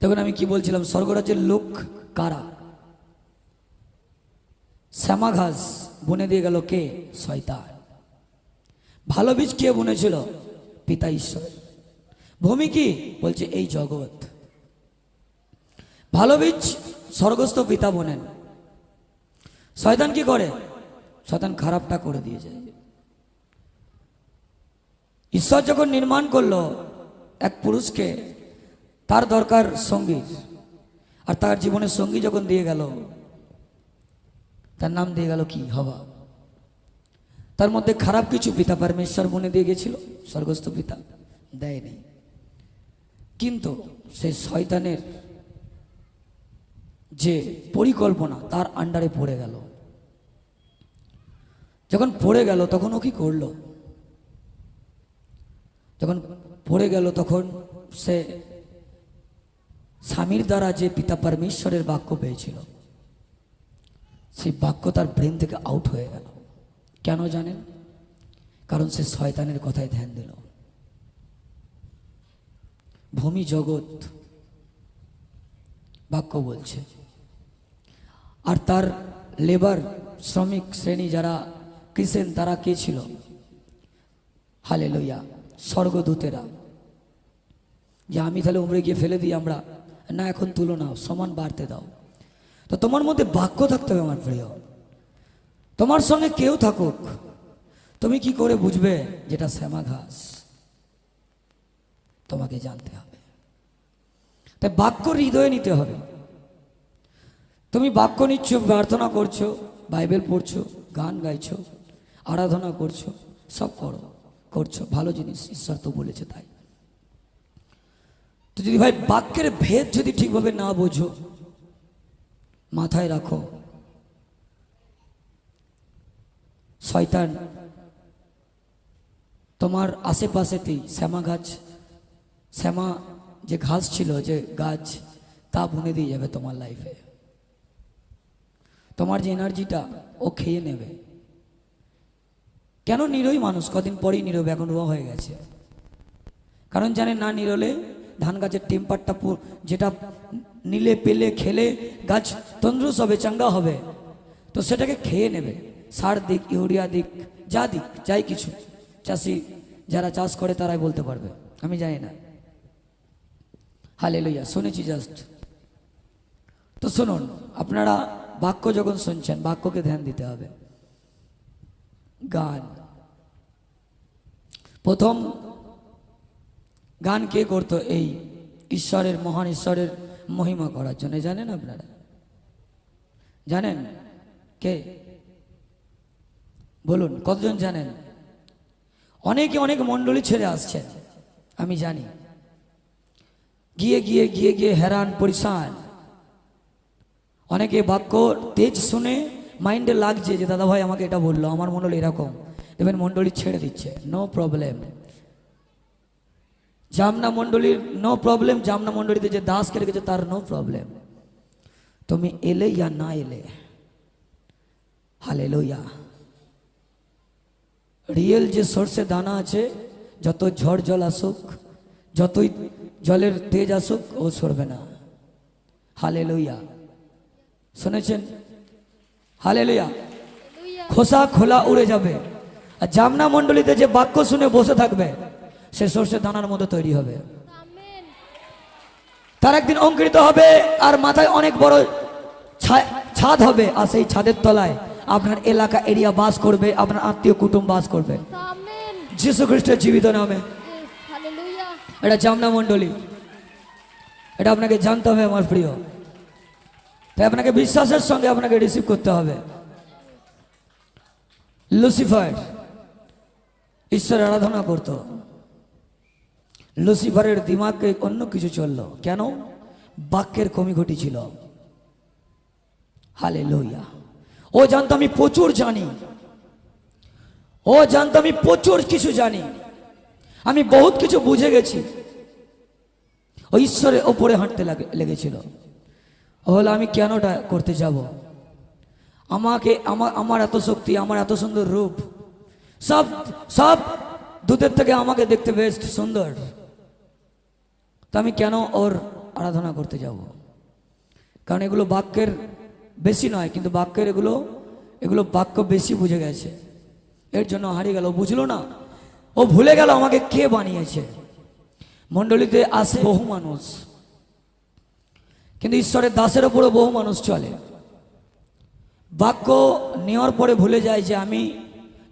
তখন আমি কি বলছিলাম? স্বর্গরাজ্যের লোক কারা? শ্যামা ঘাস বুনে দিয়ে গেল কে? শয়তান। ভালো বীজ কে বুনেছিল? পিতা ঈশ্বর। ভূমি কি? বলছে, এই জগৎ। ভালো বীজ স্বর্গস্থ পিতা বোনেন। শয়তান কি করে? শয়তান খারাপটা করে দিয়ে যায়। ঈশ্বর যখন নির্মাণ করল, এক পুরুষকে তার দরকার সঙ্গী। আর তার জীবনের সঙ্গী যখন দিয়ে গেল, তার নাম দিয়ে গেল কি? হওয়া। তার মধ্যে খারাপ কিছু পিতা পরমেশ্বর মনে দিয়ে গেছিল, স্বর্গস্থ পিতা দেয়নি। কিন্তু সেই শয়তানের যে পরিকল্পনা, তার আন্ডারে পড়ে গেল। যখন পড়ে গেল, তখন ও কি করল? যখন পড়ে গেল, তখন সে স্বামীর দ্বারা যে পিতা পরমেশ্বরের বাক্য পেয়েছিল, সেই বাক্য তার ব্রেন থেকে আউট হয়ে গেল। কেন জানেন? কারণ সে শয়তানের কথায় ধ্যান দিল। ভূমি জগৎ বাক্য বলছে। আর তার লেবার শ্রমিক শ্রেণি যারা কৃষেন, তারা কে ছিল? হালে লইয়া স্বর্গদূতেরা। যে আমি তাহলে উমরে গিয়ে ফেলে দিই আমরা। না, এখন তুলো না সমান বাড়তে দাও। তো তোমার মধ্যে বাক্য থাকতে হবে আমার প্রিয়। তোমার সঙ্গে কেউ থাকুক, তুমি কি করে বুঝবে যেটা শ্যামা ঘাস? তোমাকে জানতে হবে। তাই বাক্য হৃদয়ে নিতে হবে। তুমি বাক্য নিচ্ছ, প্রার্থনা করছ, বাইবেল পড়ছো, গান গাইছো, আরাধনা করছ, সব করো, করছ, ভালো জিনিস, ঈশ্বর তো বলেছে তাই। তো যদি ভাই বাক্যের ভেদ যদি ঠিকভাবে না বোঝো, মাথায় রাখো। শয়তান, তোমার আশেপাশেতেই শ্যামা গাছ, শ্যামা যে ঘাস ছিল, যে গাছ, তা বুনে দিয়ে যাবে তোমার লাইফে তোমার যে এনার্জিটা ও খেয়ে নেবে। কেন নিরোই মানুষ? কদিন পরেই নীরবে, এখন রোয়া হয়ে গেছে। কারণ জানে না নিরলে ধান গাছের টেম্পারটা যেটা নিলে, পেলে, খেলে গাছ তন্দ্রুস হবে, চাঙ্গা হবে। তো সেটাকে খেয়ে নেবে। সার দিক, ইউরিয়া দিক, যা দিক, যাই কিছু। চাষি যারা চাষ করে তারাই বলতে পারবে। আমি জানি না। হালে লইয়া শুনেছি জাস্ট। তো শুনুন, আপনারা বাক্য যখন শুনছেন, বাক্যকে ধ্যান দিতে হবে। গান। প্রথম গান কে করতো? এই ঈশ্বরের, মহান ঈশ্বরের মহিমা করার জন্য। জানেন আপনারা? জানেন? কে? বলুন, কতজন জানেন? অনেকে অনেক মণ্ডলী ছেড়ে আসছেন, আমি জানি। গিয়ে গিয়ে গিয়ে গিয়ে হেরান পরিশান। অনেকে বাক্য, তেজ শুনে মাইন্ডে লাগছে যে দাদা ভাই আমাকে এটা বলল, আমার মণ্ডলী এরকম। দেখবেন মণ্ডলী ছেড়ে দিচ্ছে, নো প্রবলেম। জামনা মণ্ডলীর নো প্রবলেম জামনা মণ্ডলীতে যে দাস কেটে গেছে তার নো প্রবলেম তুমি এলে ইয়া না এলে? হালে লইয়া রিয়েল যে সর্ষে দানা আছে যত ঝড় জল আসুক যতই জলের তেজ আসুক ও সরবে না। হালে লইয়া শুনেছেন? হালে লইয়া খোসা খোলা উড়ে যাবে। আর জামনা মণ্ডলীতে যে বাক্য শুনে বসে থাকবে সে সর্ষে দানার মতো তৈরি হবে। তার একদিন অঙ্কিত হবে আর মাথায় অনেক বড় ছাদ হবে আর সেই ছাদের তলায় আপনার এলাকা এরিয়া বাস করবে আপনার আত্মীয় কুটুম্ব বাস করবে। যীশু খ্রিস্টের জীবিত নামে। এটা জামনা মণ্ডলী। এটা আপনাকে জানতে হবে আমার প্রিয়। তাই আপনাকে বিশ্বাসের সঙ্গে আপনাকে রিসিভ করতে হবে। লুসিফার ঈশ্বর আরাধনা করত। লুসিফারের দিমাগে অন্য কিছু চলল। কেন? বাক্যের কমি ঘটি ছিল হালে লইয়া ও জানতো আমি প্রচুর জানি। ও জানতো আমি প্রচুর কিছু জানি। আমি বহুত কিছু বুঝে গেছি। ও ঈশ্বরের ওপরে হাঁটতে লেগেছিল। হলো আমি কেনটা করতে যাব? আমাকে আমার আমার এত শক্তি, আমার এত সুন্দর রূপ। সব সব দূতের থেকে আমাকে দেখতে বেশ সুন্দর। তো আমি কেন ওর আরাধনা করতে যাব? কারণ এগুলো বাক্যের বেশি নয়, কিন্তু বাক্যের এগুলো এগুলো বাক্য বেশি বুঝে গেছে। এর জন্য হারিয়ে গেল। বুঝলো না। ও ভুলে গেল আমাকে কে বানিয়েছে। মণ্ডলীতে আসে বহু মানুষ। কিন্তু ঈশ্বরের দাসের ওপরে বহু মানুষ চলে। বাক্য নেওয়ার পরে ভুলে যায় যে আমি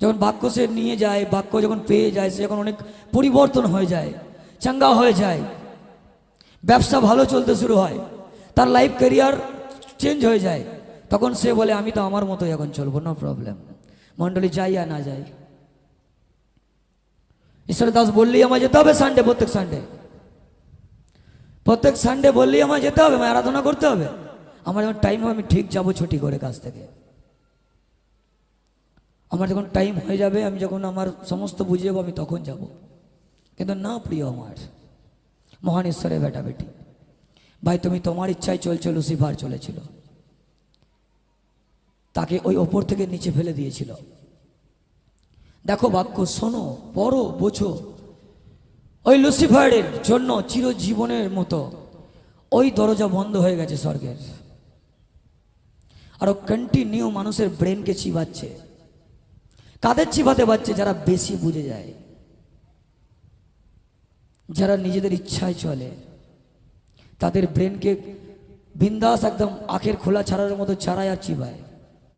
যখন বাক্য সে নিয়ে যায়, বাক্য যখন পেয়ে যায়, সে যখন অনেক পরিবর্তন হয়ে যায়, চাঙ্গা হয়ে যায়। ব্যবসা ভালো চলতে শুরু হয়, তার লাইফ ক্যারিয়ার চেঞ্জ হয়ে যায়, তখন সে বলে, আমি তো আমার মতোই এখন চলবো নো প্রবলেম মণ্ডলী যাই আর না যাই। ঈশ্বর দাস বললেই আমার যেতে হবে সানডে প্রত্যেক সানডে প্রত্যেক সানডে বললেই আমার যেতে হবে আমার আরাধনা করতে হবে। আমার যখন টাইম হবে, আমি ঠিক যাব ছুটি করে কাজ থেকে। আমার যখন টাইম হয়ে যাবে, আমি যখন আমার সমস্ত বুঝে যাব আমি তখন যাব। কিন্তু না, প্রিয় আমার মহান ঈশ্বরের বেটা বেটি। ভাই, তুমি তোমার ইচ্ছায় চলছো, লুসিফার চলেছিল। তাকে ওই ওপর থেকে নিচে ফেলে দিয়েছিল। দেখো বাক্য, শোনো, পড়ো, বোঝো। ওই লুসিফারের জন্য চিরজীবনের মতো ওই দরজা বন্ধ হয়ে গেছে স্বর্গের। আর ও কন্টিনিউ মানুষের ব্রেনকে চিবাচ্ছে। কাদের চিবাতে পারছে? যারা বেশি বুঝে যায়। যারা নিজেদের ইচ্ছায় চলে, তাদের ব্রেনকে বিন্দাস একদম আখের খোলা ছাড়ার মতো ছাড়ায় আর চিবায়।